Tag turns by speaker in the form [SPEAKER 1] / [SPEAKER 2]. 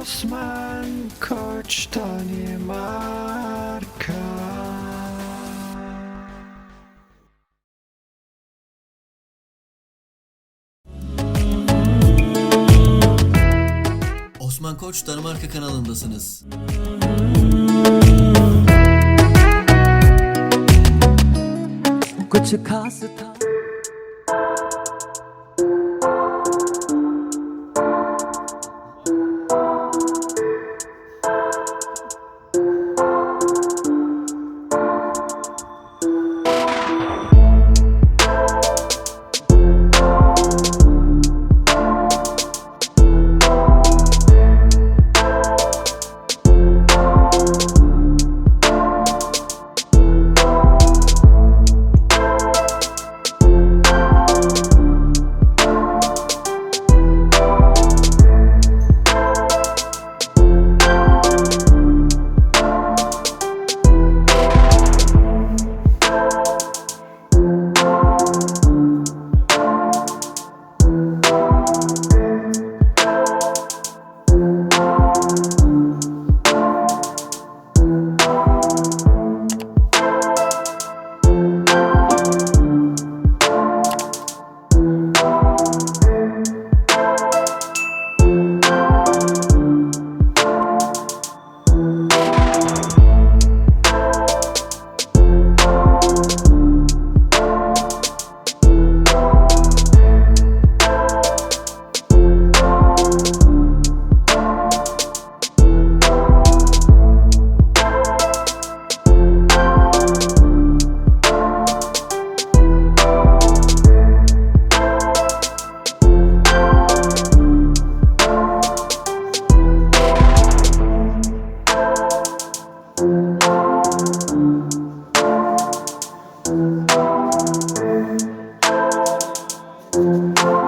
[SPEAKER 1] Osman Koç Danimarka
[SPEAKER 2] Osman Koç Danimarka kanalındasınız.
[SPEAKER 3] Kuch khas Thank you.